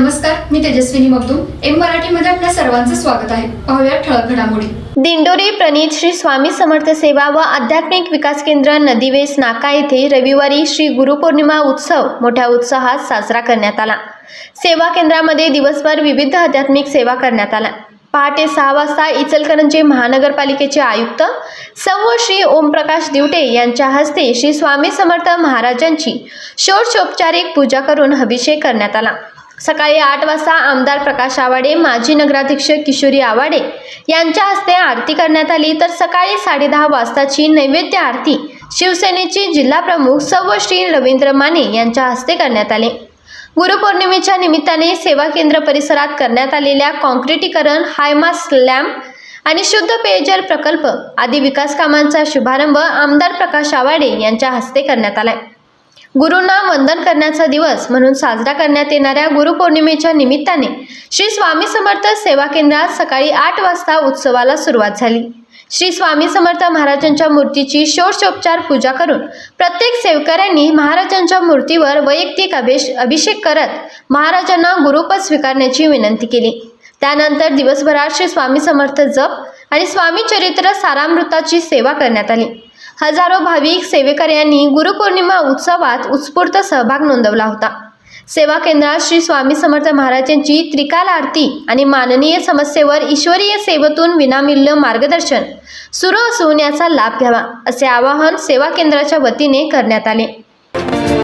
नमस्कार मी तेजस्विनी मगदूम. एम मराठीमध्ये आपल्या सर्वांचं स्वागत आहे. पाहूया ठळक घडामोडी. दिंडोरी प्रणीत श्री स्वामी समर्थ सेवा व आध्यात्मिक विकास केंद्र नदीवेस नाका येथे रविवारी श्री गुरुपौर्णिमा उत्सव मोठ्या उत्साहात साजरा करण्यात आला. सेवा केंद्रामध्ये दिवसभर विविध आध्यात्मिक सेवा करण्यात आल्या. पहाटे सहा वाजता इचलकरंजी महानगरपालिकेचे आयुक्त सौ श्री ओमप्रकाश दिवटे यांच्या हस्ते श्री स्वामी समर्थ महाराजांची षोडशोपचारिक पूजा करून अभिषेक करण्यात आला. सकाळी आठ वाजता आमदार प्रकाश आवाडे माजी नगराध्यक्ष किशोरी आवाडे यांच्या हस्ते आरती करण्यात आली. तर सकाळी साडेदहा वाजताची नैवेद्य आरती शिवसेनेचे जिल्हाप्रमुख सव श्री रवींद्र माने यांच्या हस्ते करण्यात आले. गुरुपौर्णिमेच्या निमित्ताने सेवा केंद्र परिसरात करण्यात आलेल्या कॉन्क्रिटीकरण हायमास लॅम्प आणि शुद्ध पेयजल प्रकल्प आदी विकास कामांचा शुभारंभ आमदार प्रकाश आवाडे यांच्या हस्ते करण्यात आलाय. गुरूंना वंदन करण्याचा दिवस म्हणून साजरा करण्यात येणाऱ्या गुरुपौर्णिमेच्या निमित्ताने श्री स्वामी समर्थ सेवा केंद्रात सकाळी आठ वाजता उत्सवाला सुरुवात झाली. श्री स्वामी समर्थ महाराजांच्या मूर्तीची षोडशोपचार पूजा करून प्रत्येक सेवकऱ्यांनी महाराजांच्या मूर्तीवर वैयक्तिक अभिष अभिषेक करत महाराजांना गुरुपद स्वीकारण्याची विनंती केली. त्यानंतर दिवसभरात श्री स्वामी समर्थ जप आणि स्वामी चरित्र सारामृताची सेवा करण्यात आली. हजारो भाविक सेवेकऱ्यांनी गुरुपौर्णिमा उत्सवात उत्स्फूर्त सहभाग नोंदवला होता. सेवा केंद्रात श्री स्वामी समर्थ महाराजांची त्रिकाल आरती आणि माननीय समस्येवर ईश्वरीय सेवेतून विनामूल्य मार्गदर्शन सुरू असून याचा लाभ घ्यावा असे आवाहन सेवा केंद्राच्या वतीने करण्यात आले.